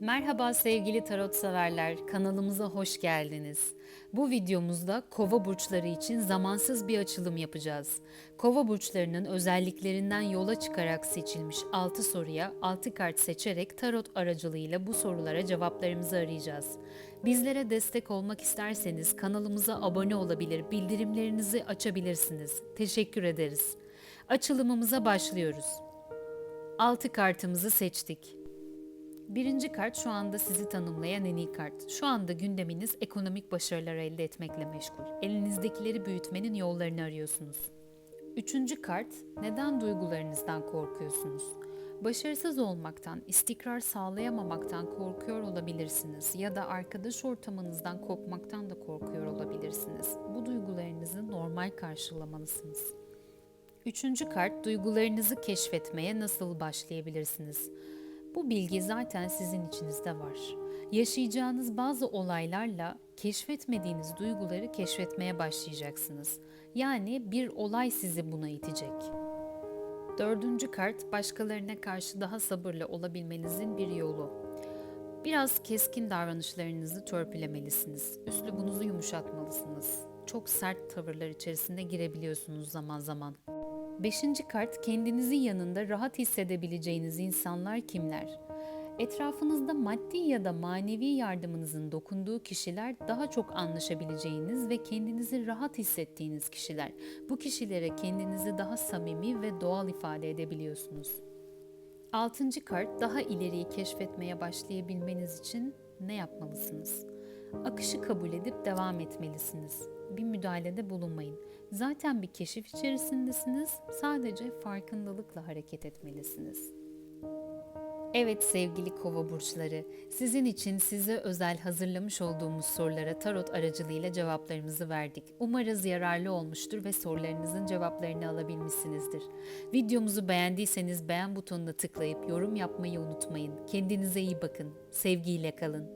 Merhaba sevgili tarot severler, kanalımıza hoş geldiniz. Bu videomuzda kova burçları için zamansız bir açılım yapacağız. Kova burçlarının özelliklerinden yola çıkarak seçilmiş 6 soruya 6 kart seçerek tarot aracılığıyla bu sorulara cevaplarımızı arayacağız. Bizlere destek olmak isterseniz kanalımıza abone olabilir, bildirimlerinizi açabilirsiniz. Teşekkür ederiz. Açılımımıza başlıyoruz. 6 kartımızı seçtik. Birinci kart şu anda sizi tanımlayan en iyi kart. Şu anda gündeminiz ekonomik başarılar elde etmekle meşgul. Elinizdekileri büyütmenin yollarını arıyorsunuz. Üçüncü kart, neden duygularınızdan korkuyorsunuz? Başarısız olmaktan, istikrar sağlayamamaktan korkuyor olabilirsiniz ya da arkadaş ortamınızdan kopmaktan da korkuyor olabilirsiniz. Bu duygularınızı normal karşılamalısınız. Üçüncü kart, duygularınızı keşfetmeye nasıl başlayabilirsiniz? Bu bilgi zaten sizin içinizde var. Yaşayacağınız bazı olaylarla keşfetmediğiniz duyguları keşfetmeye başlayacaksınız. Yani bir olay sizi buna itecek. Dördüncü kart başkalarına karşı daha sabırlı olabilmenizin bir yolu. Biraz keskin davranışlarınızı törpülemelisiniz. Üslubunuzu yumuşatmalısınız. Çok sert tavırlar içerisinde girebiliyorsunuz zaman zaman. Beşinci kart kendinizi yanında rahat hissedebileceğiniz insanlar kimler? Etrafınızda maddi ya da manevi yardımınızın dokunduğu kişiler daha çok anlaşabileceğiniz ve kendinizi rahat hissettiğiniz kişiler. Bu kişilere kendinizi daha samimi ve doğal ifade edebiliyorsunuz. Altıncı kart daha ileriyi keşfetmeye başlayabilmeniz için ne yapmalısınız? Akışı kabul edip devam etmelisiniz. Bir müdahalede bulunmayın. Zaten bir keşif içerisindesiniz. Sadece farkındalıkla hareket etmelisiniz. Evet sevgili kova burçları, sizin için size özel hazırlamış olduğumuz sorulara tarot aracılığıyla cevaplarımızı verdik. Umarız yararlı olmuştur ve sorularınızın cevaplarını alabilmişsinizdir. Videomuzu beğendiyseniz beğen butonuna tıklayıp yorum yapmayı unutmayın. Kendinize iyi bakın. Sevgiyle kalın.